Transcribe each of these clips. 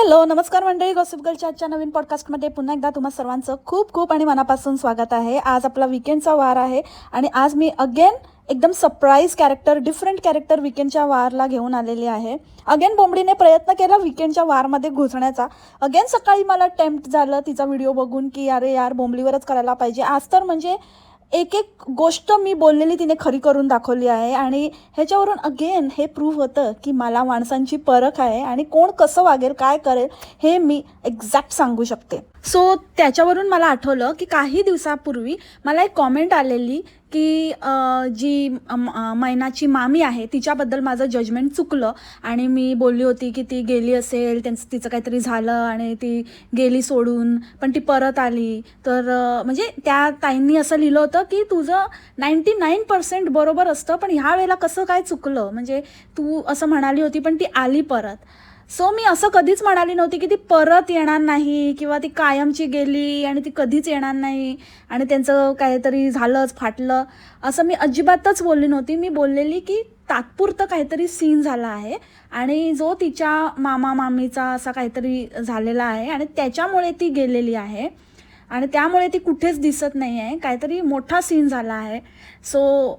Hello नमस्कार मंडळी. Gossip गर्लच्या आजच्या नवीन पॉडकास्टमध्ये पुन्हा एकदा तुम्हा सर्वांचं खूप खूप आणि मनापासून स्वागत आहे. आज आपला विकेंडचा वार आहे आणि आज मी अगेन एकदम सरप्राईज कॅरेक्टर डिफरंट कॅरेक्टर विकेंडच्या वारला घेऊन आलेली आहे. अगेन बोंबडीने प्रयत्न केला विकेंडच्या वारमध्ये घुसण्याचा. अगेन सकाळी मला टेम्प्ट झालं तिचा व्हिडिओ बघून की अरे यार बोंबलीवरच करायला पाहिजे. आज तर म्हणजे एक एक गोष्ट मी बोललेली तिने खरी करून दाखवली आहे आणि ह्याच्यावरून अगेन हे प्रूव्ह होतं की मला माणसांची परख आहे आणि कोण कसं वागेल काय करेल हे मी एक्झॅक्ट सांगू शकते. सो त्याच्यावरून मला आठवलं की काही दिवसापूर्वी मला एक कॉमेंट आलेली की जी मैनाची मामी आहे तिच्याबद्दल माझं जजमेंट चुकलं आणि मी बोलली होती की ती गेली असेल त्यांचं तिचं काहीतरी झालं आणि ती गेली सोडून पण ती परत आली. तर म्हणजे त्या ताईंनी असं लिहिलं होतं की तुझं नाईंटी नाईन पर्सेंट बरोबर असतं पण ह्या वेळेला कसं काय चुकलं? म्हणजे तू असं म्हणाली होती पण ती आली परत. सो मी असं कधीच म्हणाली नव्हती की ती परत येणार नाही किंवा ती कायमची गेली आणि ती कधीच येणार नाही आणि त्यांचं काहीतरी झालंच फाटलं. असं मी अजिबातच बोलली नव्हती. मी बोललेली की तात्पुरतं काहीतरी सीन झाला आहे आणि जो तिच्या मामा मामीचा असा काहीतरी झालेला आहे आणि त्याच्यामुळे ती गेलेली आहे आणि त्यामुळे ती कुठेच दिसत नाही आहे. काहीतरी मोठा सीन झाला आहे. सो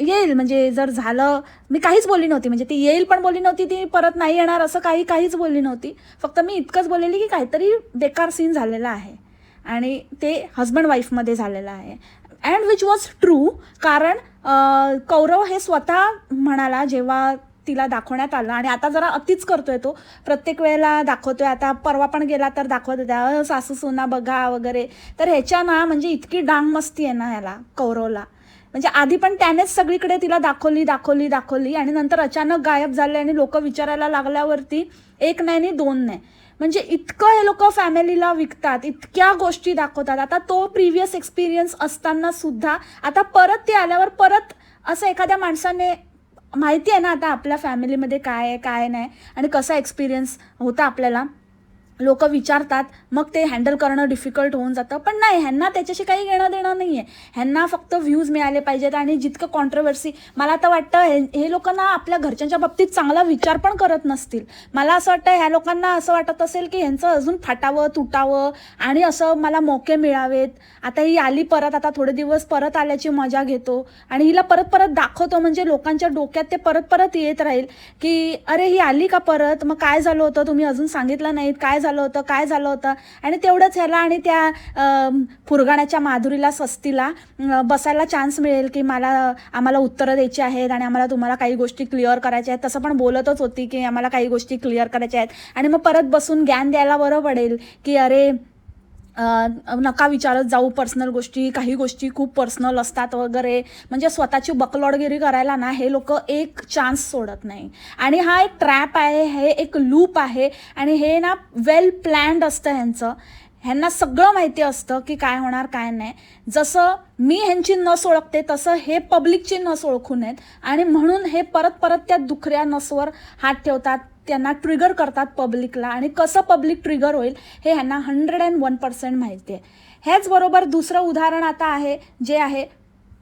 येईल. म्हणजे जर झालं मी काहीच बोलली नव्हती. म्हणजे ती येईल पण बोलली नव्हती ती परत नाही येणार असं काही काहीच बोलली नव्हती. फक्त मी इतकंच बोललेली की काहीतरी बेकार सीन झालेला आहे. आणि ते हजबंड वाईफमध्ये झालेलं आहे. अँड विच वॉज ट्रू कारण कौरव हे स्वतः म्हणाला जेव्हा तिला दाखवण्यात आलं. आणि आता जरा अतिच करतोय तो. प्रत्येक वेळेला दाखवतोय. आता परवा पण गेला तर दाखवत होत्या. सासू सुना बघा वगैरे. तर ह्याच्या ना म्हणजे इतकी डांग मस्ती आहे ना ह्याला कौरवला. म्हणजे आधी पण त्यानेच सगळीकडे तिला दाखवली दाखवली दाखवली आणि नंतर अचानक गायब झाले आणि लोक विचारायला लागल्यावरती एक नाही आणि दोन नाही. म्हणजे इतकं हे लोक फॅमिलीला विकतात इतक्या गोष्टी दाखवतात. आता तो प्रिव्हियस एक्सपिरियन्स असताना सुद्धा आता परत ते आल्यावर परत असं एखाद्या माणसाने माहिती आहे ना आता आपल्या फॅमिलीमध्ये काय आहे काय नाही आणि कसा एक्सपिरियन्स होता आपल्याला? लोक विचारतात मग ते हँडल करणं डिफिकल्ट होऊन जातं. पण नाही ह्यांना त्याच्याशी काही घेणं देणं नाही आहे ह्यांना फक्त व्ह्यूज मिळाले पाहिजेत आणि जितकं कॉन्ट्रवर्सी मला तर वाटतं हे हे लोकांना आपल्या घरच्यांच्या बाबतीत चांगला विचार पण करत नसतील. मला असं वाटतं ह्या लोकांना असं वाटत असेल की ह्यांचं अजून फाटावं तुटावं आणि असं मला मोके मिळावेत. आता ही आली परत आता थोडे दिवस परत आल्याची मजा घेतो आणि हिला परत परत दाखवतो. म्हणजे लोकांच्या डोक्यात ते परत परत येत राहील की अरे ही आली का परत? मग काय झालं होतं? तुम्ही अजून सांगितलं नाहीत. काय झालं होतं काय झालं होतं? आणि तेवढंच ह्याला आणि त्या फुरगाण्याच्या माधुरीला स्वस्तीला बसायला चान्स मिळेल की मला आम्हाला उत्तरं द्यायची आहेत आणि आम्हाला तुम्हाला काही गोष्टी क्लिअर करायच्या आहेत. तसं पण बोलतच होती की आम्हाला काही गोष्टी क्लिअर करायच्या आहेत. आणि मग परत बसून ज्ञान द्यायला बरं पडेल की अरे नका विचारत जाऊ. पर्सनल गोष्टी काही गोष्टी खूप पर्सनल असतात वगैरे. म्हणजे स्वतःची बकलॉडगिरी करायला ना हे लोक एक चान्स सोडत नाही. आणि हा एक ट्रॅप आहे हे एक लूप आहे. आणि हे ना वेल प्लॅन्ड असतं ह्यांचं. ह्यांना सगळं माहिती असतं की काय होणार काय नाही. जसं मी ह्यांची नस ओळखते तसं हे पब्लिकची नस ओळखून आहेत आणि म्हणून हे परत परत त्या दुखऱ्या नसवर हात ठेवतात. त्यांना ट्रिगर करतात पब्लिकला आणि कसं पब्लिक ट्रिगर होईल हे ह्यांना हंड्रेड अँड वन पर्सेंट माहिती आहे ह्याचबरोबर दुसरं उदाहरण आता आहे जे आहे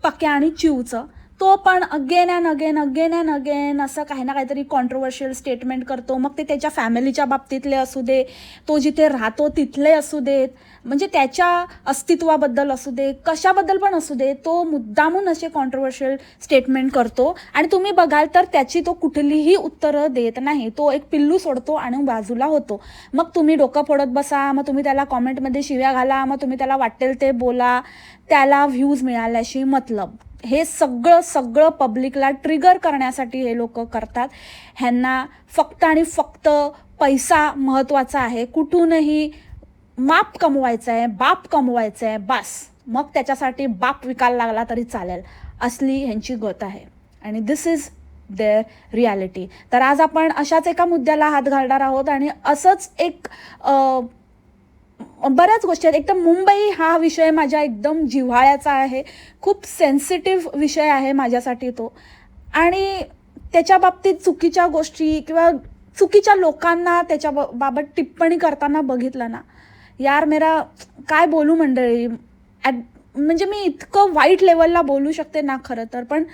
पक्या आणि चिवचं. तो पण again and again again and again असं काही ना काहीतरी कॉन्ट्रोवर्शियल स्टेटमेंट करतो. मग ते त्याच्या फॅमिलीच्या बाबतीतले असू दे तो जिथे राहतो तिथले असू देत. म्हणजे त्याच्या अस्तित्वाबद्दल असू दे कशाबद्दल पण असू दे तो मुद्दामून असे कॉन्ट्रोवर्शियल स्टेटमेंट करतो. आणि तुम्ही बघाल तर त्याची तो कुठलीही उत्तरं देत नाही. तो एक पिल्लू सोडतो आणि बाजूला होतो. मग तुम्ही डोकं फोडत बसा मग तुम्ही त्याला कॉमेंटमध्ये शिव्या घाला मग तुम्ही त्याला वाटेल ते बोला त्याला व्ह्यूज मिळाल्याशी मतलब. हे सगळं सगळं पब्लिकला ट्रिगर करण्यासाठी हे लोक करतात. ह्यांना फक्त आणि फक्त पैसा महत्त्वाचा आहे. कुठूनही माप कमवायचं आहे बाप कमवायचं आहे बास. मग त्याच्यासाठी बाप विकायला लागला तरी चालेल. असली ह्यांची गत आहे. आणि दिस इज देअर रियालिटी तर आज आपण अशाच एका मुद्द्याला हात घालणार आहोत आणि असंच एक बऱ्याच गोष्टी आहेत. एक तर मुंबई हा विषय माझ्या एकदम जिव्हाळ्याचा आहे. खूप सेन्सिटिव्ह विषय आहे माझ्यासाठी तो. आणि त्याच्या बाबतीत चुकीच्या गोष्टी किंवा चुकीच्या लोकांना त्याच्या बाबत टिप्पणी करताना बघितलं ना यार मेरा काय बोलू मंडळी? ॲट म्हणजे मी इतकं वाईट लेवलला बोलू शकते ना खरं तर पण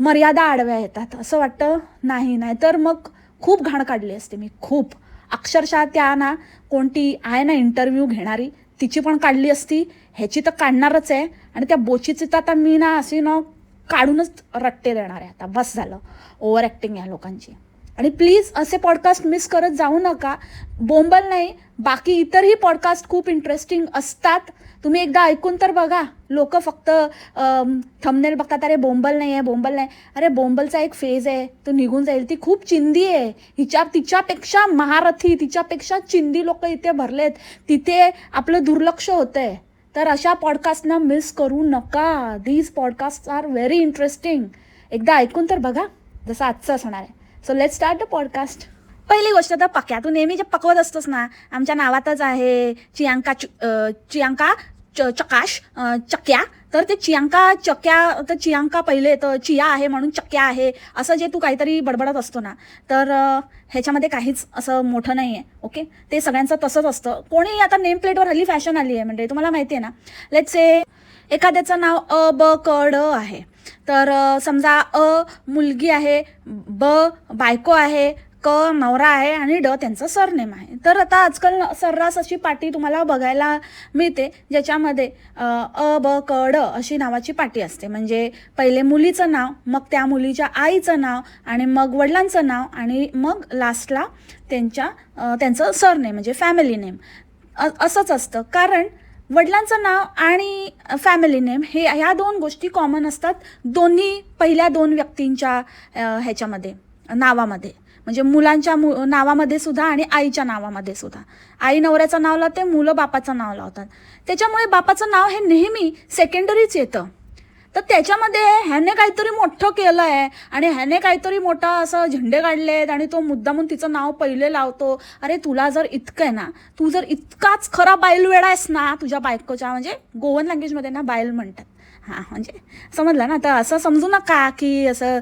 मर्यादा आडव्या येतात. असं वाटतं नाही नाही. तर मग खूप घाण काढली असते मी. खूप. अक्षरशः त्या ना कोणती आहे ना इंटरव्ह्यू घेणारी तिची पण काढली असती ह्याची तर काढणारच आहे. आणि त्या बोचीची तर आता मी ना अशी ना काढूनच रट्टे देणार आहे. आता बस झालं. ओव्हर ॲक्टिंग या लोकांची. आणि प्लीज असे पॉडकास्ट मिस करत जाऊ नका. बोंबल नाही बाकी इतरही पॉडकास्ट खूप इंटरेस्टिंग असतात. तुम्ही एकदा ऐकून तर बघा. लोक फक्त थंबनेल बघतात अरे बोंबल नाही आहे बोंबल नाही. अरे बोंबलचा एक फेज आहे. तो निघून जाईल. ती खूप चिंदी आहे. हिच्या तिच्यापेक्षा महारथी तिच्यापेक्षा चिंदी लोक इथे भरलेत. तिथे आपलं दुर्लक्ष होतं आहे तर अशा पॉडकास्टना मिस करू नका. These podcast are very interesting एकदा ऐकून तर बघा. जसं आजचं असणार आहे. So let start the podcast पहिली गोष्ट तर पक्या. तू नेहमी जे पकवत असतोस ना आमच्या नावातच आहे चियांका चियांका च चकाश चक्या. तर ते चियांका चक्या तर चियांका पहिले तर चिया आहे म्हणून चक्या आहे असं जे तू काहीतरी बडबडत असतो ना तर ह्याच्यामध्ये काहीच असं मोठं नाही आहे ओके? ते सगळ्यांचं तसंच असतं. कोणी आता नेम प्लेटवर हल्ली फॅशन आली आहे म्हणजे तुम्हाला माहिती आहे ना? लेट से एखाद्याचं नाव अ ब क ड आहे. तर समजा अ मुलगी आहे ब बायको आहे क नवरा आहे आणि ड त्यांचं सरनेम आहे. तर आता आजकाल सर्रास अशी पाटी तुम्हाला बघायला मिळते ज्याच्यामध्ये अ, ब क ड अशी नावाची पाटी असते. म्हणजे पहिले मुलीचं नाव मग त्या मुलीच्या आईचं नाव आणि मग वडिलांचं नाव आणि मग लास्टला त्यांच्या त्यांचं सरनेम म्हणजे फॅमिली नेम असंच असतं. कारण वडिलांचं नाव आणि फॅमिली नेम हे ह्या दोन गोष्टी कॉमन असतात. दोन्ही पहिल्या दोन व्यक्तींच्या ह्याच्यामध्ये नावामध्ये. म्हणजे मुलांच्या मु नावामध्ये सुद्धा आणि आईच्या नावामध्ये सुद्धा. आई नवऱ्याचं नाव लावते मुलं बापाचं नाव लावतात. त्याच्यामुळे बापाचं नाव हे नेहमी सेकंडरीच येतं. तर त्याच्यामध्ये ह्याने काहीतरी मोठं केलं आहे आणि ह्याने काहीतरी मोठा असं झेंडे काढले आहेत आणि तो मुद्दामून तिचं नाव पहिले लावतो. अरे तुला जर इतकं आहे ना तू जर इतकाच खरा बायलवेडा आहेस ना तुझ्या बायकोच्या म्हणजे गोवन लँग्वेजमध्ये ना बायल म्हणतात. हां म्हणजे समजलं ना? तर असं समजू नका की असं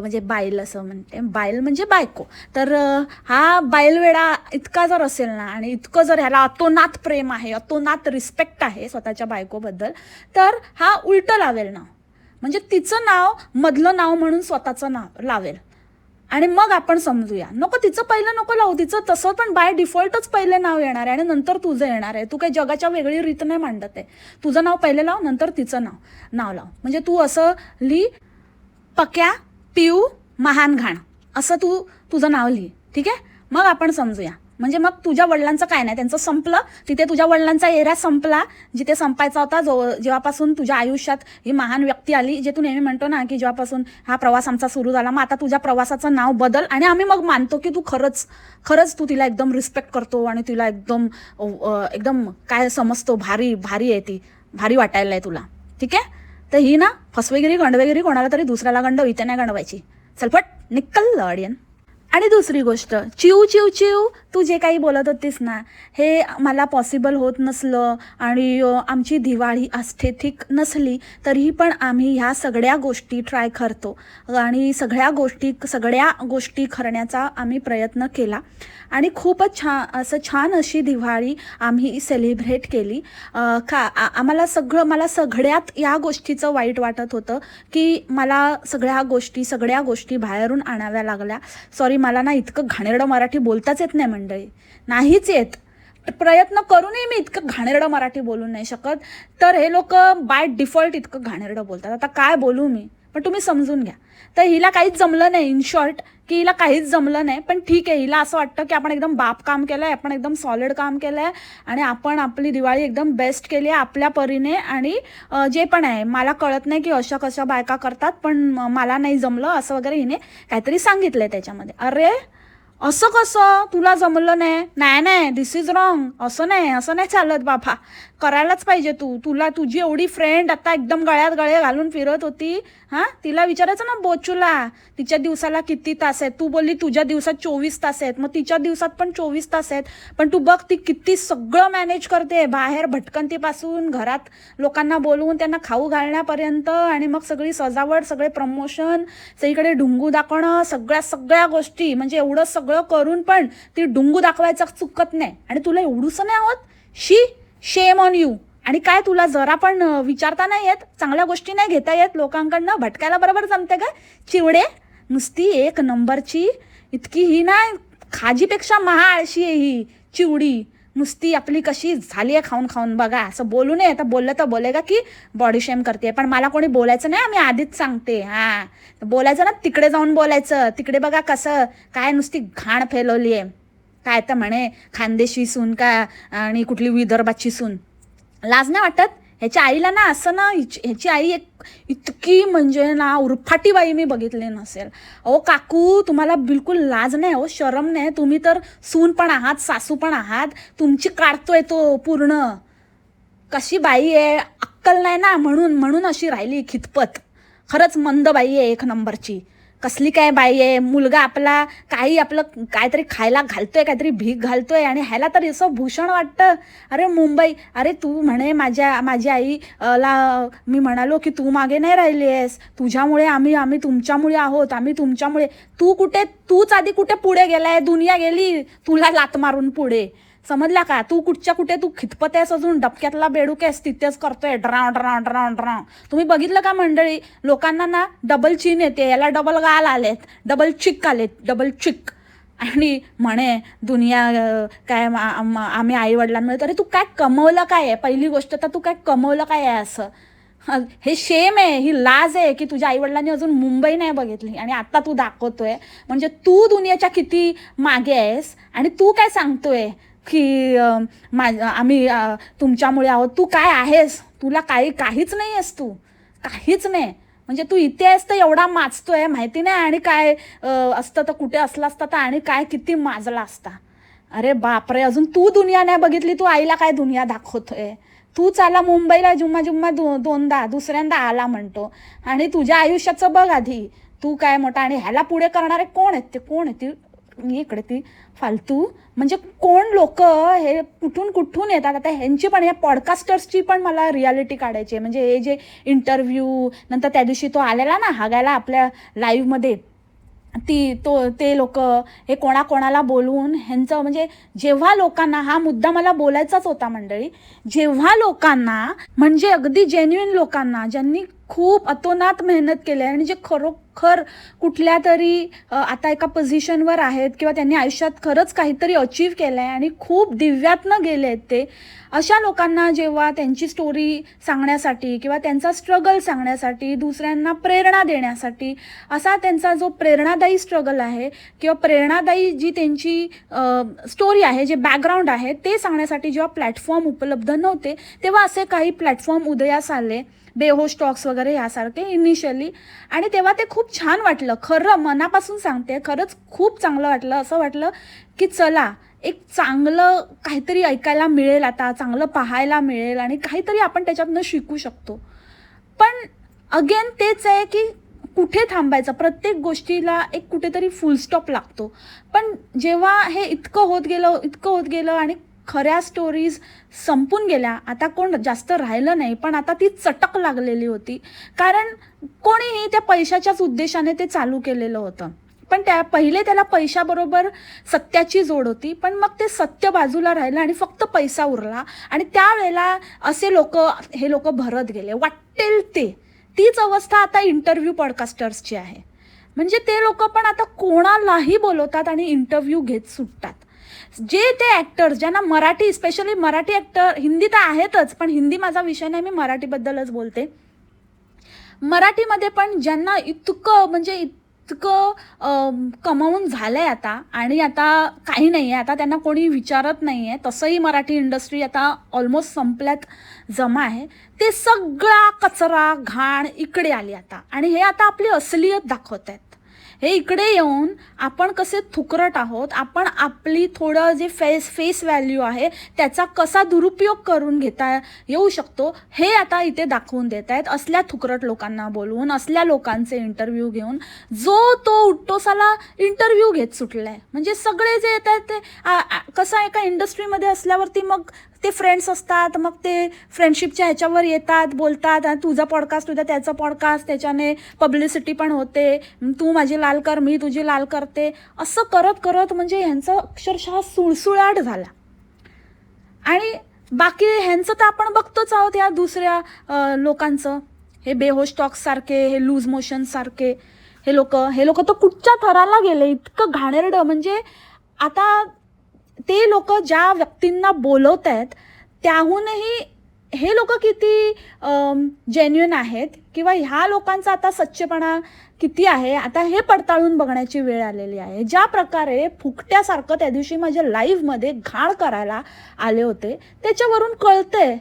म्हणजे बाईल असं म्हणते. बाईल म्हणजे बायको. तर हा बायलवेडा इतका जर असेल ना आणि इतकं जर ह्याला अतोनात प्रेम आहे अतोनात रिस्पेक्ट आहे स्वतःच्या बायकोबद्दल तर हा उलटं लावेल ना. म्हणजे तिचं नाव मधलं नाव म्हणून स्वतःचं नाव लावेल. आणि मग आपण समजूया. नको तिचं पहिलं नको लावू तिचं तसं पण बाय डिफॉल्टच पहिले नाव येणार आहे आणि नंतर तुझं येणार आहे. तू काही जगाच्या वेगळी रीत नाही मांडत आहे. तुझं नाव पहिले लाव नंतर तिचं नाव नाव लाव. म्हणजे तू असं लिही पक्या पिऊ महान घाण. असं तू तुझं नाव लिही ठीक आहे? मग आपण समजूया. म्हणजे मग तुझ्या वडिलांचं काय नाही त्यांचं संपलं. तिथे तुझ्या वडिलांचा एरिया संपला. जिथे संपायचा होता जो जेव्हापासून तुझ्या आयुष्यात ही महान व्यक्ती आली जे तू नेहमी म्हणतो ना की जेव्हापासून हा प्रवास आमचा सुरू झाला. मग आता तुझ्या प्रवासाचं नाव बदल आणि आम्ही मग मानतो की तू खरंच खरंच तू तिला एकदम रिस्पेक्ट करतो आणि तिला एकदम एकदम काय समजतो भारी भारी आहे ती. भारी वाटायला आहे तुला. ठीक आहे? तर ही ना फसवेगिरी गंडवेगिरी कोणाला तरी दुसऱ्याला गंडव इथे नाही गंडवायची. चलपट निकल ऑडियन आणि दुसरी गोष्ट चिव चिव चिव तू जे काही बोलत होतीस ना हे मला पॉसिबल होत नसलं आणि आमची दिवाळी आस्थेथिक नसली तरीही पण आम्ही ह्या सगळ्या गोष्टी ट्राय करतो. आणि सगळ्या गोष्टी सगळ्या गोष्टी करण्याचा आम्ही प्रयत्न केला. आणि खूपच छान असं छान अशी दिवाळी आम्ही सेलिब्रेट केली. का आ- आम्हाला सगळं मला सगळ्यात या गोष्टीचं वाईट वाटत होतं की मला सगळ्या गोष्टी सगळ्या गोष्टी बाहेरून आणाव्या लागल्या. सॉरी मला ना इतकं घाणेरडं मराठी बोलताच येत नाही मंडळी. नाहीच येत. प्रयत्न करूनही मी इतकं घाणेरडं मराठी बोलू नाही शकत. तर हे लोक बाय डिफॉल्ट इतकं घाणेरडं बोलतात. आता काय बोलू मी? पण तुम्ही समजून घ्या. तर हिला काहीच जमलं नाही. इन शॉर्ट की हिला काहीच जमलं नाही पण ठीक आहे हिला असं वाटतं की आपण एकदम बाप काम केलं आहे आपण एकदम सॉलिड काम केलं आहे आणि आपण आपली दिवाळी एकदम बेस्ट केली आहे आपल्या परीने आणि जे पण आहे मला कळत नाही की अशा कशा बायका करतात पण मला नाही जमलं असं वगैरे हिने काहीतरी सांगितलं आहे त्याच्यामध्ये. अरे असं कसं? तुला जमलं नाही? नाही नाही दिस इज रॉंग असं नाही असं नाही चालत बाबा. करायलाच पाहिजे तू. तुला तुझी एवढी फ्रेंड आता एकदम गळ्यात गळे घालून फिरत होती हां? तिला विचारायचं ना बोचूला तिच्या दिवसाला किती तास आहेत? तू बोलली तुझ्या दिवसात चोवीस तास आहेत. मग तिच्या दिवसात पण चोवीस तास आहेत. पण तू बघ ती किती सगळं मॅनेज करते. बाहेर भटकंतीपासून घरात लोकांना बोलवून त्यांना खाऊ घालण्यापर्यंत आणि मग सगळी सजावट सगळे प्रमोशन सगळीकडे ढुंगू दाखवणं सगळ्या सगळ्या गोष्टी. म्हणजे एवढं सगळं करून पण ती ढुंगू दाखवायचा चुकत नाही. आणि तुला एवढूसं नाही होत शी! शेम ऑन यू आणि काय तुला जरा पण विचारता नाही येत? चांगल्या गोष्टी नाही घेता येत. लोकांकडनं भटकायला बरोबर जमते का? चिवडे नुसती एक नंबरची इतकी ही ना खाजीपेक्षा महाआळशी आहे ही चिवडी. नुसती आपली कशी झाली आहे खाऊन खाऊन. बघा असं बोलू नये. आता बोललं तर बोलेगा की बॉडी शेम करते पण मला कोणी बोलायचं नाही. मी आधीच सांगते. हां. बोलायचं ना तिकडे जाऊन बोलायचं. तिकडे बघा कसं काय नुसती घाण फैलवली आहे काय तर म्हणे खानदेशी सून का आणि कुठली विदर्भाची सून. लाज नाही वाटत? ह्याच्या आईला ना असं ना ह्याची आई एक इतकी म्हणजे ना उरफाटी बाई मी बघितली नसेल. अहो काकू तुम्हाला बिलकुल लाज नाही हो शरम नाही. तुम्ही तर सून पण आहात सासू पण आहात. तुमची काढतोय तो पूर्ण. कशी बाई आहे? अक्कल नाही ना म्हणून म्हणून अशी राहिली खितपत. खरंच मंद बाई आहे एक नंबरची. कसली काय बाई आहे? मुलगा आपला काही आपलं काहीतरी खायला घालतोय काहीतरी भीक घालतोय आणि ह्याला तर असं भूषण वाटतं. अरे मुंबई अरे तू म्हणे माझ्या माझी आई ला मी म्हणालो की तू मागे नाही राहिली आहेस तुझ्यामुळे आम्ही आम्ही तुमच्यामुळे आहोत आम्ही तुमच्यामुळे. तू कुठे तूच आधी कुठे पुढे गेलाय? दुनिया गेली तुला लात मारून पुढे. समजला का? तू कुठच्या कुठे तू खितपत आहेस अजून? डबक्यातला बेडूक आहेस तिथेच करतोय. ड्राव ड्राव ड्राव ड्राव. तुम्ही बघितलं का मंडळी? लोकांना ना डबल चीन येते. याला डबल गाल आलेत. डबल चिक आलेत. डबल चिक आणि म्हणे दुनिया काय आम्ही आई वडिलांमध्ये तरी तू काय कमवलं काय आहे? पहिली गोष्ट तर तू काय कमवलं काय आहे असं? हे शेम आहे. ही लाज आहे की तुझ्या आईवडिलांनी अजून मुंबई नाही बघितली. आणि आता तू दाखवतोय. म्हणजे तू दुनियाच्या किती मागे आहेस आणि तू काय सांगतोय? की मा आम्ही तुमच्यामुळे आहोत. तू काय आहेस? तुला काही काहीच नाही आहेस तू. काहीच नाही. म्हणजे तू इथे आहेस तर एवढा माजतोय माहिती नाही आणि काय असतं तर कुठे असला असता तर आणि काय किती माजला असता. अरे बापरे अजून तू दुनिया नाही बघितली तू आईला काय दुनिया दाखवतोय? तूच आला मुंबईला जुम्मा जुम्मा दो दोनदा दुसऱ्यांदा आला म्हणतो. आणि तुझ्या आयुष्याचं बघ आधी. तू काय मोठा आणि ह्याला पुढे करणारे कोण आहेत ते? कोण आहेत इकडे ती फालतू. म्हणजे कोण लोक हे कुठून कुठून येतात? आता ह्यांची पण या पॉडकास्टर्सची पण मला रियालिटी काढायची आहे. म्हणजे हे जे इंटरव्ह्यू नंतर त्या दिवशी तो आलेला ना हागायला आपल्या लाईव्हमध्ये ती तो ते लोक हे कोणाकोणाला बोलवून ह्यांचं म्हणजे जेव्हा लोकांना हा मुद्दा मला बोलायचाच होता मंडळी जेव्हा लोकांना म्हणजे अगदी जेन्युइन लोकांना ज्यांनी खूप अतोनात मेहनत केली आहे. आणि जे खरोखर कुठल्या तरी आता एका पोझिशनवर आहेत किंवा त्यांनी आयुष्यात खरंच काहीतरी अचीव केलं आहे आणि खूप दिव्यातनं गेले आहेत ते अशा लोकांना जेव्हा त्यांची स्टोरी सांगण्यासाठी किंवा त्यांचा स्ट्रगल सांगण्यासाठी दुसऱ्यांना प्रेरणा देण्यासाठी असा त्यांचा जो प्रेरणादायी स्ट्रगल आहे किंवा प्रेरणादायी जी त्यांची स्टोरी आहे जे बॅकग्राऊंड आहे ते सांगण्यासाठी जेव्हा प्लॅटफॉर्म उपलब्ध नव्हते तेव्हा असे काही प्लॅटफॉर्म उदयास आले. बेहोश टॉक्स वगैरे यासारखे इनिशियली आणि तेव्हा ते खूप छान वाटलं. खरं मनापासून सांगते खरंच खूप चांगलं वाटलं. असं वाटलं की चला एक चांगलं काहीतरी ऐकायला मिळेल आता चांगलं पाहायला मिळेल आणि काहीतरी आपण त्याच्यातनं शिकू शकतो. पण अगेन तेच आहे की कुठे थांबायचं? प्रत्येक गोष्टीला एक कुठेतरी फुलस्टॉप लागतो. पण जेव्हा हे इतकं होत गेलं इतकं होत गेलं आणि खऱ्या स्टोरीज संपून गेल्या. आता कोण जास्त राहिलं नाही पण आता ती चटक लागलेली होती. कारण कोणीही त्या पैशाच्याच उद्देशाने ते चालू केलेलं होतं. पण त्या पहिले त्याला पैशाबरोबर सत्याची जोड होती पण मग ते सत्य बाजूला राहिलं आणि फक्त पैसा उरला. आणि त्यावेळेला असे लोक हे लोक भरत गेले. वाटेल ते. तीच अवस्था आता इंटरव्ह्यू पॉडकास्टर्सची आहे. म्हणजे ते लोक पण आता कोणालाही बोलवतात आणि इंटरव्ह्यू घेत सुटतात. जे ते ॲक्टर्स ज्यांना मराठी स्पेशली मराठी ॲक्टर हिंदी तर आहेतच पण हिंदी माझा विषय नाही मी मराठीबद्दलच बोलते. मराठीमध्ये पण ज्यांना इतकं म्हणजे इतकं कमावून झालं आहे आता आणि आता काही नाही आहे आता त्यांना कोणी विचारत नाही आहे तसंही मराठी इंडस्ट्री आता ऑलमोस्ट संपल्यात जमा आहे. ते सगळा कचरा घाण इकडे आली आता आणि हे आता आपली असलियत दाखवत आहेत हे इकडे येऊन आपण कसे थुकरट आहोत आपण आपली थोडं जे फेस फेस व्हॅल्यू आहे त्याचा कसा दुरुपयोग करून घेता येऊ शकतो हे आता इथे दाखवून देत आहेत. असल्या थुकरट लोकांना बोलवून असल्या लोकांचे इंटरव्ह्यू घेऊन जो तो उट्टोसाला इंटरव्ह्यू घेत सुटलाय. म्हणजे सगळे जे येत आहेत ते कसं एका इंडस्ट्रीमध्ये असल्यावरती मग ते फ्रेंड्स असतात मग ते फ्रेंडशिपच्या ह्याच्यावर येतात बोलतात आणि तुझा पॉडकास्ट उद्या त्याचा पॉडकास्ट त्याच्याने पब्लिसिटी पण होते. तू माझी लाल कर मी तुझी लाल करते. असं करत करत म्हणजे ह्यांचा अक्षरशः सुळसुळाट झाला. आणि बाकी ह्यांचं तर आपण बघतोच आहोत या दुसऱ्या लोकांचं. हे बेहोश टॉक्स सारखे हे लूज मोशन सारखे. हे लोक हे लोक तर कुठच्या थराला गेले? इतकं घाणेरडं. म्हणजे आता ते लोक ज्या व्यक्तींना बोलवत आहेत त्याहूनही हे लोक किती जेन्युन आहेत किंवा ह्या लोकांचा आता सच्चेपणा किती आहे आता हे पडताळून बघण्याची वेळ आलेली आहे. ज्या प्रकारे फुकट्यासारखं त्या दिवशी माझ्या लाईव्हमध्ये घाण करायला आले होते त्याच्यावरून कळतंय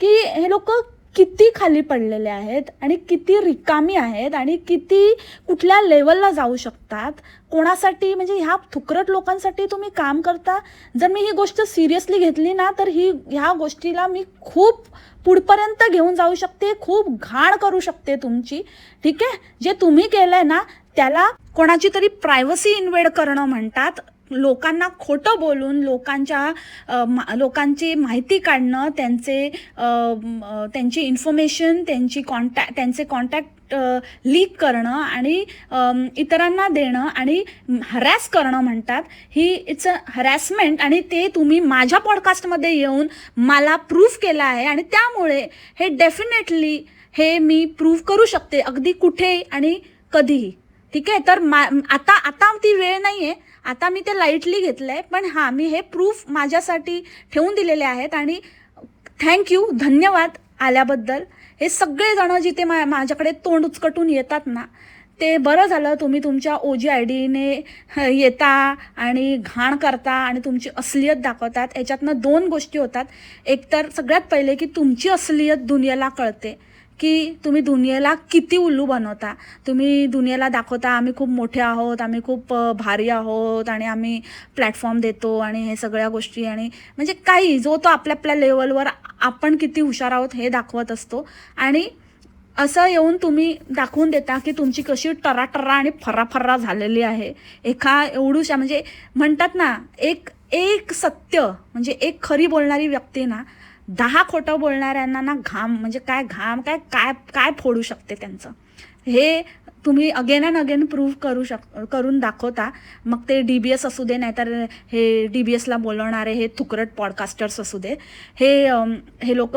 की हे लोक किती खाली पडलेले आहेत आणि किती रिकामी आहेत आणि किती कुठल्या लेवलला जाऊ शकतात? कोणासाठी? म्हणजे ह्या थुकरट लोकांसाठी तुम्ही काम करता? जर मी ही गोष्ट सिरियसली घेतली ना तर ही ह्या गोष्टीला मी खूप पुढपर्यंत घेऊन जाऊ शकते खूप घाण करू शकते तुमची. ठीक आहे? जे तुम्ही केलंय ना त्याला कोणाची तरी प्रायव्हसी इन्व्हेड करणं म्हणतात. लोकांना खोटं बोलून लोकांच्या मा- लोकांची माहिती काढणं त्यांचे त्यांची इन्फॉर्मेशन त्यांची कॉन्टॅक्ट त्यांचे कॉन्टॅक्ट लीक करणं आणि इतरांना देणं आणि हरॅस करणं म्हणतात. ही इट्स अ हरॅसमेंट आणि ते तुम्ही माझ्या पॉडकास्टमध्ये येऊन मला प्रूफ केलं आहे आणि त्यामुळे हे डेफिनेटली हे मी प्रूफ करू शकते अगदी कुठे आणि कधीही. ठीक आहे? तर मा आता आता ती वेळ नाही आहे आता मी ते लाईटली घेतलं आहे पण हां मी हे प्रूफ माझ्यासाठी ठेवून दिलेले आहेत आणि थँक्यू धन्यवाद आल्याबद्दल. हे सगळेजणं जिथे मा माझ्याकडे तोंड उचकटून येतात ना ते बरं झालं तुम्ही तुमच्या ओ जी आय डीने येता आणि घाण करता आणि तुमची असलियत दाखवतात. याच्यातनं दोन गोष्टी होतात. एक तर सगळ्यात पहिले की तुमची असलियत दुनियेला कळते. की तुम्ही दुनियेला किती उल्लू बनवता? तुम्ही दुनियेला दाखवता आम्ही खूप मोठे आहोत आम्ही खूप भारी आहोत आणि आम्ही प्लॅटफॉर्म देतो आणि हे सगळ्या गोष्टी आणि म्हणजे काही जो तो आपल्या आपल्या लेवलवर आपण किती हुशार आहोत हे दाखवत असतो. आणि असं येऊन तुम्ही दाखवून देता की तुमची कशी टराटरा आणि फर्राफर्रा झालेली आहे. एका एवढूशा म्हणजे म्हणतात ना एक एक सत्य म्हणजे एक खरी बोलणारी व्यक्ती ना दहा खोटं बोलणाऱ्यांना ना घाम म्हणजे काय घाम काय काय काय फोडू शकते त्यांचं? हे तुम्ही अगेन अँड अगेन प्रूव्ह करू शक करून दाखवता. मग ते डी बी एस असू दे नाहीतर हे डी बी एसला बोलवणारे हे थुकरट पॉडकास्टर्स असू दे. हे हे लोक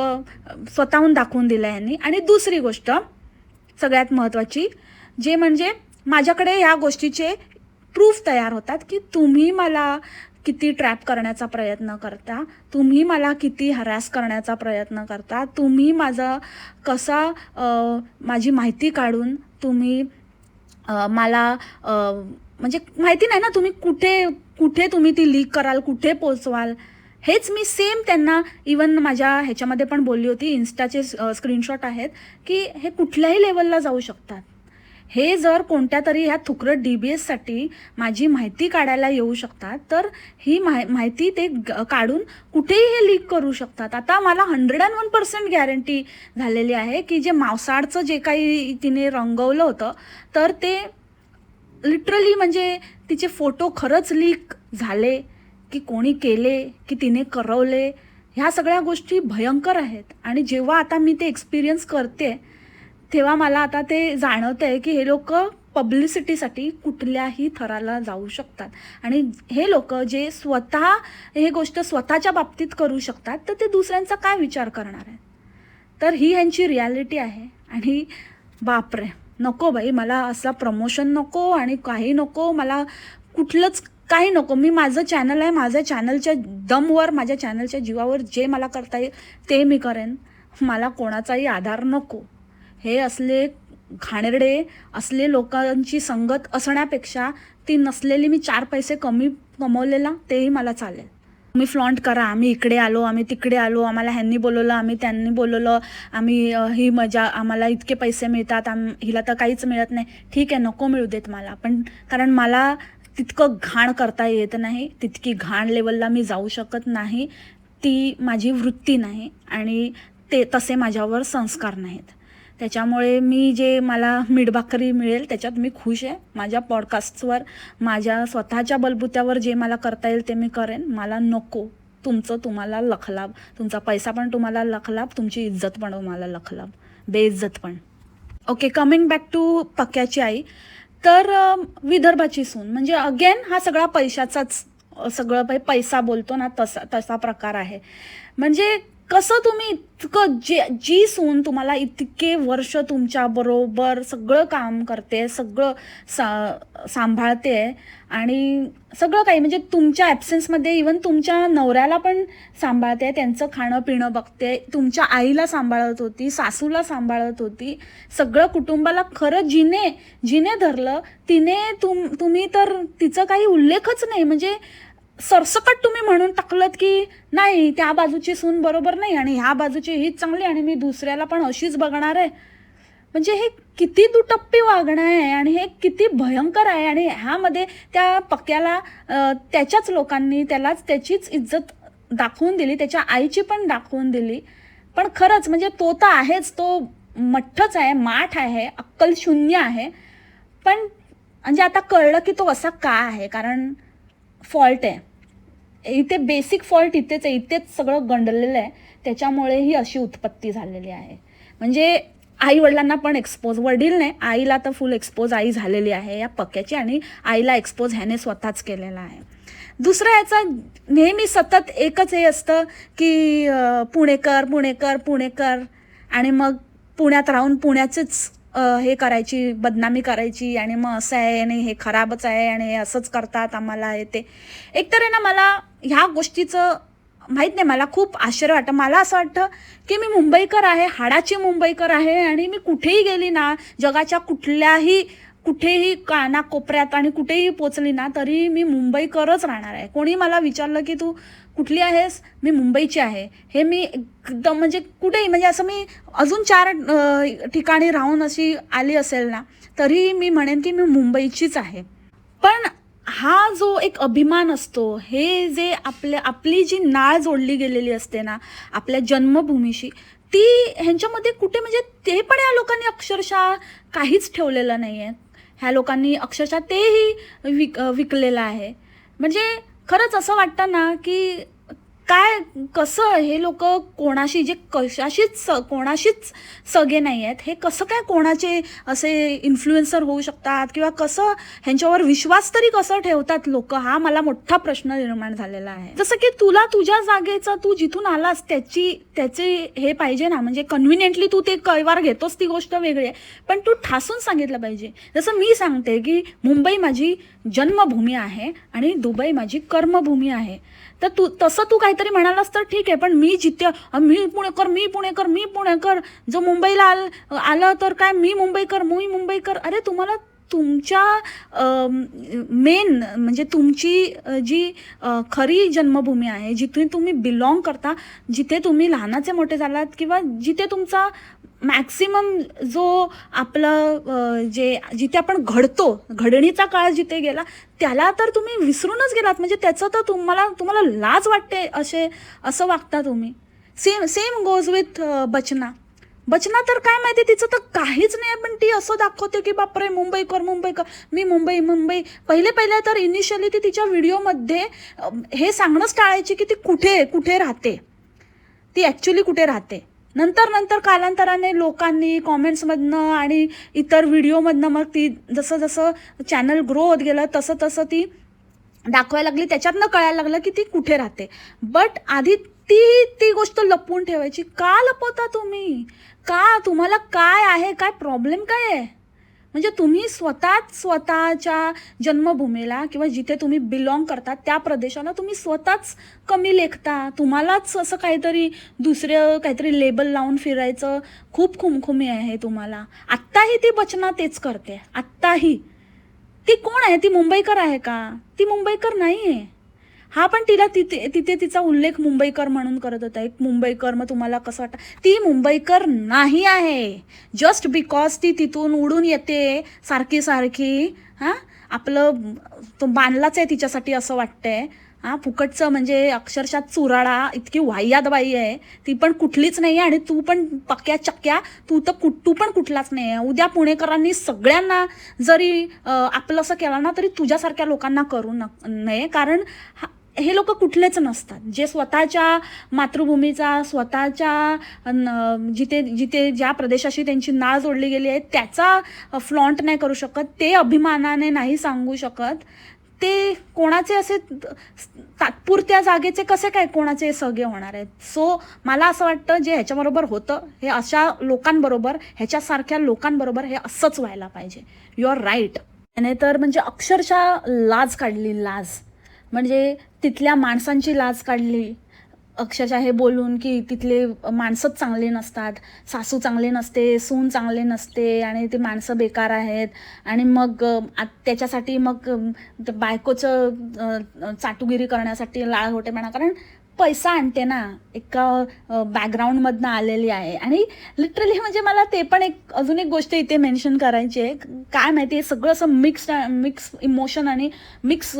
स्वतःहून दाखवून दिलं यांनी. आणि दुसरी गोष्ट सगळ्यात महत्त्वाची जे म्हणजे माझ्याकडे या गोष्टीचे प्रूफ तयार होतात की तुम्ही मला किती ट्रॅप करण्याचा प्रयत्न करता तुम्ही मला किती हरॅस करण्याचा प्रयत्न करता तुम्ही माझं कसा माझी माहिती काढून तुम्ही मला म्हणजे माहिती नाही ना तुम्ही कुठे कुठे तुम्ही ती लीक कराल कुठे पोचवाल? हेच मी सेम त्यांना इवन माझ्या ह्याच्यामध्ये पण बोलली होती इन्स्टाचे स्क्रीनशॉट आहेत की हे कुठल्याही लेवलला जाऊ शकतात. हे जर कोणत्या तरी ह्या थुकरट डी बी एससाठी माझी माहिती काढायला येऊ शकतात तर ही माहि माहिती ते ग- काढून कुठेही हे लीक करू शकतात. आता मला hundred and one percent guarantee झालेली आहे की जे मावसाडचं जे काही तिने रंगवलं होतं तर ते लिटरली म्हणजे तिचे फोटो खरंच लीक झाले की कोणी केले की तिने करवले ह्या सगळ्या गोष्टी भयंकर आहेत. आणि जेव्हा आता मी ते एक्सपिरियन्स करते तेव्हा मला आता ते जाणवतं आहे की हे लोक पब्लिसिटीसाठी कुठल्याही थराला जाऊ शकतात. आणि हे लोक जे स्वतः हे गोष्ट स्वतःच्या बाबतीत करू शकतात तर ते दुसऱ्यांचा काय विचार करणार आहेत? तर ही ह्यांची रियालिटी आहे. आणि बापरे नको बाई मला असं प्रमोशन नको आणि काही नको मला कुठलंच काही नको. मी माझं चॅनल आहे माझ्या चॅनलच्या दमवर माझ्या चॅनलच्या जीवावर जे मला करता येईल ते मी करेन. मला कोणाचाही आधार नको. हे असले घाणेरडे असले लोकांची संगत असण्यापेक्षा ती नसलेली मी चार पैसे कमी कमवलेला तेही मला चालेल. तुम्ही फ्लॉन्ट करा आम्ही इकडे आलो आम्ही तिकडे आलो आम्हाला ह्यांनी बोलवलं आम्ही त्यांनी बोलवलं आम्ही ही मजा आम्हाला इतके पैसे मिळतात आम हिला तर काहीच मिळत नाही. ठीक आहे नको मिळू देत मला पण कारण मला तितकं घाण करता येत नाही तितकी घाण लेवलला मी जाऊ शकत नाही ती माझी वृत्ती नाही आणि ते तसे माझ्यावर संस्कार नाहीत. त्याच्यामुळे मी जे मला मिठभाकरी मिळेल त्याच्यात मी खुश आहे. माझ्या पॉडकास्टवर माझ्या स्वतःच्या बलबुत्यावर जे मला करता येईल ते मी करेन. मला नको तुमचं तुम्हाला लखलाभ. तुमचा पैसा पण तुम्हाला लखलाभ तुमची इज्जत पण तुम्हाला लखलाभ. बेइज्जत पण. ओके कमिंग बॅक टू पक्याची आई. तर विदर्भाची सून. म्हणजे अगेन हा सगळा पैशाचाच सगळं पैसा बोलतो ना तसा तसा प्रकार आहे. म्हणजे कसं तुम्ही इतकं जे जी सून तुम्हाला इतके वर्ष तुमच्या बरोबर सगळं काम करते सगळं सा सांभाळते आणि सगळं काही म्हणजे तुमच्या ॲब्सेन्समध्ये इवन तुमच्या नवऱ्याला पण सांभाळते त्यांचं खाणं पिणं बघते तुमच्या आईला सांभाळत होती सासूला सांभाळत होती सगळं कुटुंबाला खरं जिने जिने धरलं तिने तुम तुम्ही तर तिचं काही उल्लेखच नाही म्हणजे सरसकट तुम्ही म्हणून टाकलत की नाही त्या बाजूची सून बरोबर नाही आणि ह्या बाजूची हीच चांगली आणि मी दुसऱ्याला पण अशीच बघणार आहे. म्हणजे हे किती दुटप्पी वागणं आहे आणि हे किती भयंकर आहे आणि ह्यामध्ये त्या पक्याला त्याच्याच लोकांनी त्यालाच त्याचीच इज्जत दाखवून दिली त्याच्या आईची पण दाखवून दिली. पण खरंच म्हणजे तो तर आहेच तो मठ्ठच आहे माठ आहे अक्कल शून्य आहे. पण म्हणजे आता कळलं की तो असा का आहे कारण फॉल्ट आहे. इथे बेसिक फॉल्ट इथेच आहे इथेच सगळं गंडलेलं आहे. त्याच्यामुळे ही अशी उत्पत्ती झालेली आहे. म्हणजे आई वडिलांना पण एक्सपोज वडील नाही आईला तर फुल एक्सपोज आई झालेली आहे या पक्याची आणि आईला एक्सपोज ह्याने स्वतःच केलेला आहे. दुसरं याचा नेहमी सतत एकच हे असतं की पुणेकर पुणेकर पुणेकर आणि मग पुण्यात राहून पुण्याचेच हे करायची बदनामी करायची आणि मग असं आहे आणि हे खराबच आहे आणि हे असंच करतात आम्हाला हे ते. एकतर आहे ना मला ह्या गोष्टीचं माहीत नाही मला खूप आश्चर्य वाटतं. मला असं वाटतं की मी मुंबईकर आहे हाडाची मुंबईकर आहे आणि मी कुठेही गेली ना जगाच्या कुठल्याही कुठेही काना कोपऱ्यात आणि कुठेही पोचली ना तरी मी मुंबईकरच राहणार आहे. कोणी मला विचारलं की तू कुठली आहेस? मी मुंबईची आहे. हे मी एकदम म्हणजे कुठेही म्हणजे असं मी अजून चार ठिकाणी राहून अशी आली असेल ना तरीही मी म्हणेन की मी मुंबईचीच आहे. पण हा जो एक अभिमान असतो हे जे आपल्या आपली जी नाळ जोडली गेलेली असते ना आपल्या जन्मभूमीशी ती ह्यांच्यामध्ये कुठे म्हणजे ते पण या लोकांनी अक्षरशः काहीच ठेवलेलं नाही आहे ह्या लोकांनी अक्षरशः तेही विक विकलेलं आहे. म्हणजे खरंच असं वाटतं ना की काय कसं हे लोक कोणाशी जे कशाशीच स कोणाशीच सगळे नाही आहेत. हे कसं काय कोणाचे असे इन्फ्लुएन्सर होऊ शकतात किंवा कसं ह्यांच्यावर विश्वास तरी कसं ठेवतात लोक? हा मला मोठा प्रश्न निर्माण झालेला आहे. जसं की तुला तुझ्या जागेचं तू जिथून आलास त्याची त्याचे हे पाहिजे ना. म्हणजे कन्व्हिनियंटली तू ते कैवार घेतोस ती गोष्ट वेगळी आहे. पण तू ठासून सांगितलं पाहिजे. जसं मी सांगते की मुंबई माझी जन्मभूमी आहे आणि दुबई माझी कर्मभूमी आहे. तर तू तसं तू काहीतरी म्हणालास तर ठीक आहे पण मी जिथे मी पुणेकर मी पुणेकर मी पुणेकर जो मुंबईला आल आलं तर काय मी मुंबईकर मी मुंबईकर अरे तुम्हाला तुमच्या मेन म्हणजे तुमची जी खरी जन्मभूमी आहे जिथे तुम्ही बिलॉंग करता जिथे तुम्ही लहानाचे मोठे झालात किंवा जिथे तुमचा मॅक्सिमम जो आपलं जे जिथे आपण घडतो घडणीचा काळ जिथे गेला त्याला तर तुम्ही विसरूनच गेलात. म्हणजे त्याचं तर तुम्हाला तुम्हाला लाज वाटते असे असं वागता तुम्ही. सेम सेम गोज विथ बचना. बचना तर काय माहिती तिचं तर काहीच नाही पण ती असं दाखवते की बापरे मुंबई कर मुंबई कर. मी मुंबई मुंबई. पहिले पहिले तर इनिशियली ती तिच्या व्हिडिओमध्ये हे सांगणंच टाळायची की ती कुठे कुठे राहते. ती ॲक्च्युली कुठे राहते. नंतर नंतर कालांतराने लोकांनी कॉमेंट्समधनं आणि इतर व्हिडिओमधनं मग ती जसं जसं चॅनल ग्रो होत गेलं तसं तसं ती दाखवायला लागली. त्याच्यातनं कळायला लागलं की ती कुठे राहते. बट आधी ती ती गोष्ट लपवून ठेवायची. का लपवता तुम्ही? का? तुम्हाला काय आहे? काय प्रॉब्लेम काय आहे? म्हणजे तुम्ही स्वतःच स्वतःच्या जन्मभूमीला किंवा जिथे तुम्ही बिलॉंग करता त्या प्रदेशाला तुम्ही स्वतःच कमी लेखता. तुम्हालाच असं काहीतरी दुसरं काहीतरी लेबल लावून फिरायचं खूप खुमखुमी आहे तुम्हाला. आत्ताही ती बचना तेच करते. आत्ताही. ती कोण आहे? ती मुंबईकर आहे का? ती मुंबईकर नाही आहे हा पण तिला तिथे तिथे तिचा उल्लेख मुंबईकर म्हणून करत होता. एक मुंबईकर मग तुम्हाला कसं वाटतं? ती मुंबईकर नाही आहे. जस्ट बिकॉज ती तिथून उडून येते सारखी सारखी हां? आपलं तो बांधलाच आहे तिच्यासाठी असं वाटतंय. हां फुकटचं म्हणजे अक्षरशः चुराडा इतकी वाह्यात बाई आहे. ती पण कुठलीच नाही आहे आणि तू पण पक्क्या चक्क्या तू तर कुठ तू पण कुठलाच नाही आहे. उद्या पुणेकरांनी सगळ्यांना जरी आपलं असं केलं ना तरी तुझ्यासारख्या लोकांना करू न नये. कारण हे लोक कुठलेच नसतात. जे स्वतःच्या मातृभूमीचा स्वतःच्या न- जिथे जिथे ज्या प्रदेशाशी त्यांची नाळ जोडली गेली आहे त्याचा फ्लॉन्ट नाही करू शकत ते अभिमानाने नाही सांगू शकत. ते कोणाचे असे तात्पुरत्या जागेचे कसे काय कोणाचे सगळे होणार आहेत? सो मला असं वाटतं जे ह्याच्याबरोबर होतं हे अशा लोकांबरोबर ह्याच्यासारख्या लोकांबरोबर हे असंच व्हायला पाहिजे. यू आर राईट त्याने तर म्हणजे अक्षरशः लाज काढली लाज. म्हणजे तिथल्या माणसांची लाज काढली. अक्षरशः हे बोलून की तिथले माणसंच चांगले नसतात सासू चांगले नसते सून चांगले नसते आणि ते माणसं बेकार आहेत. आणि मग आ- त्याच्यासाठी मग बायकोचं चाटुगिरी करण्यासाठी लाळ म्हणा. कारण पैसा आणते ना एका बॅकग्राऊंडमधनं आलेली आहे. आणि लिटरली म्हणजे मला ते पण एक अजून एक गोष्ट इथे मेन्शन करायची आहे. काय माहिती आहे सगळं असं मिक्स मिक्स इमोशन आणि मिक्स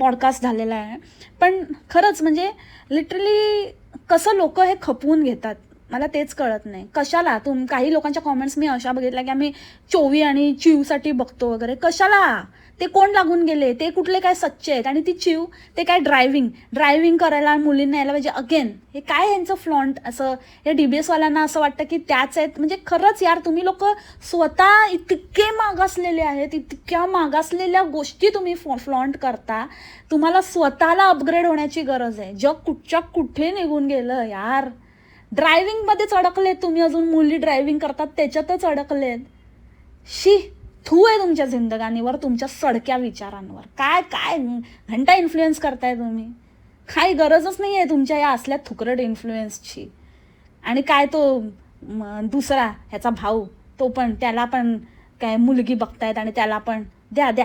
पॉडकास्ट झालेला आहे. पण खरंच म्हणजे लिटरली कसं लोक हे खपवून घेतात मला तेच कळत नाही. कशाला? तुम काही लोकांच्या कॉमेंट्स मी अशा बघितल्या की आम्ही चोवी आणि चिवसाठी बघतो वगैरे. कशाला? ते कोण लागून गेले? ते कुठले काय सच्चे आहेत? आणि ती चिव ते काय ड्रायव्हिंग ड्रायव्हिंग करायला मुलींना यायला पाहिजे अगेन हे काय यांचं फ्लॉन्ट असं या डी बी एसवाल्यांना असं वाटतं की त्याच आहेत? म्हणजे खरंच यार तुम्ही लोक स्वतः इतके मागासलेले आहेत इतक्या मागासलेल्या गोष्टी तुम्ही फ्लॉन्ट करता. तुम्हाला स्वतःला अपग्रेड होण्याची गरज आहे. जग कुठच्या कुठे निघून गेलं यार? ड्रायव्हिंगमध्येच अडकलेत तुम्ही अजून. मुली ड्रायव्हिंग करतात त्याच्यातच अडकलेत. शी! थू आहे तुमच्या जिंदगानीवर तुमच्या सडक्या विचारांवर. काय काय घंटा इन्फ्लुएन्स करताय तुम्ही? काही गरजच नाही आहे तुमच्या या असल्या थुकरट इन्फ्लुएन्सची आणि काय तो दुसरा ह्याचा भाऊ तो पण त्याला पण काय मुलगी बघतायत आणि त्याला पण द्या द्या.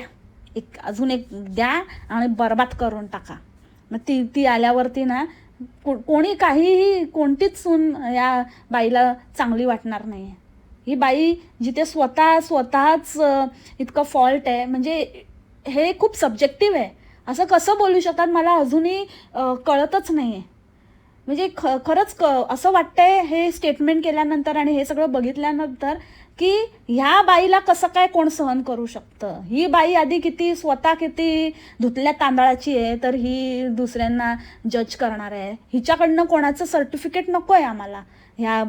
एक अजून एक द्या आणि बरबाद करून टाका. मग ती ती आल्यावरती ना को कोणी काहीही कोणतीच सून या बाईला चांगली वाटणार नाही आहे ही बाई जिथे स्वतः स्वतःच इतकं फॉल्ट आहे. म्हणजे हे खूप सब्जेक्टिव्ह आहे. असं कसं बोलू शकतात मला अजूनही कळतच नाही आहे म्हणजे ख खरंच क असं वाटतंय हे स्टेटमेंट केल्यानंतर आणि हे सगळं बघितल्यानंतर की ह्या बाईला कसं काय कोण सहन करू शकतं? ही बाई आधी किती स्वतः किती धुतल्या तांदळाची आहे तर ही दुसऱ्यांना जज करणार आहे. हिच्याकडनं कोणाचं सर्टिफिकेट नको आहे आम्हाला. ह्या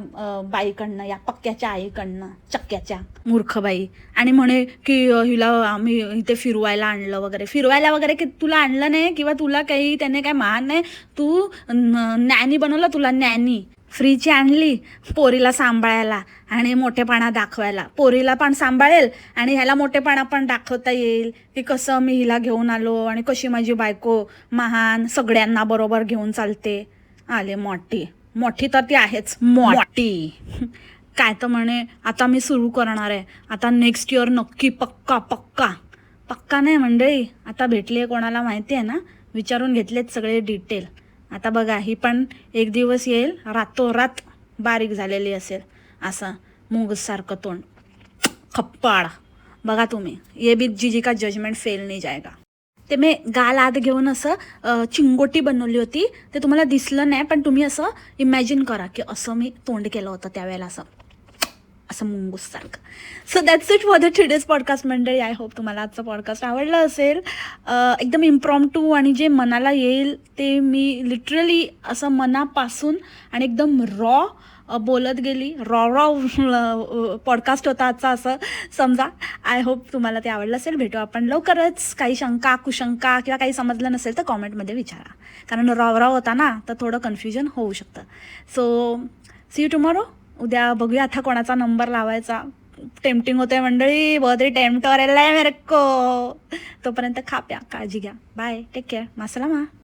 बाईकडनं या पक्क्याच्या आईकडनं चक्क्याच्या मूर्खबाई. आणि म्हणे की हिला आम्ही इथे फिरवायला आणलं वगैरे. फिरवायला वगैरे की तुला आणलं नाही किंवा तुला काही त्याने काय महान नाही? तू नॅनी बनवलं तुला नॅनी फ्रीची आणली पोरीला सांभाळायला आणि मोठेपणा दाखवायला. पोरीला पण सांभाळेल आणि ह्याला मोठेपणा पण दाखवता येईल. की कसं मी हिला घेऊन आलो आणि कशी माझी बायको महान सगळ्यांना बरोबर घेऊन चालते. आले मोठी. मोठी तर ती आहेच. मोठी. काय तर म्हणे आता मी सुरू करणार आहे. आता नेक्स्ट इयर नक्की पक्का पक्का. पक्का नाही मंडळी. आता भेटली आहे कोणाला माहिती आहे ना? विचारून घेतलेत सगळे डिटेल आता बघा ही पण एक दिवस येईल. रातोरात बारीक झालेली असेल. असं मुंगसारखं तोंड. खप्पाळ. बघा तुम्ही. ये भी जीजी का जजमेंट फेल नाही जाएगा ते मी गाल आत घेऊन असं चिंगोटी बनवली होती. ते तुम्हाला दिसलं नाही पण तुम्ही असं इमॅजिन करा की असं मी तोंड केलं होतं त्यावेळेला असं. असं मुंगूससारखं so that's it for the today's podcast मंडळी. आय होप तुम्हाला आजचं पॉडकास्ट आवडलं असेल. एकदम इम्प्रॉम टू आणि जे मनाला येईल ते मी लिटरली असं मनापासून आणि एकदम रॉ बोलत गेली. रॉ रॉ पॉडकास्ट होता आजचा असं. समजा आय होप तुम्हाला ते आवडलं असेल. भेटू आपण लवकरच. काही शंका कुशंका किंवा काही समजलं नसेल तर कॉमेंटमध्ये विचारा. कारण रॉ रॉ होता ना तर थोडं कन्फ्युजन होऊ शकतं. सो सी यू टुमॉरो उद्या बघूया आता कोणाचा नंबर लावायचा. टेम्पटिंग होते मंडळी. बहुत ही आहे मेरे को. तोपर्यंत खा प्या काळजी घ्या. Bye take care मासलामा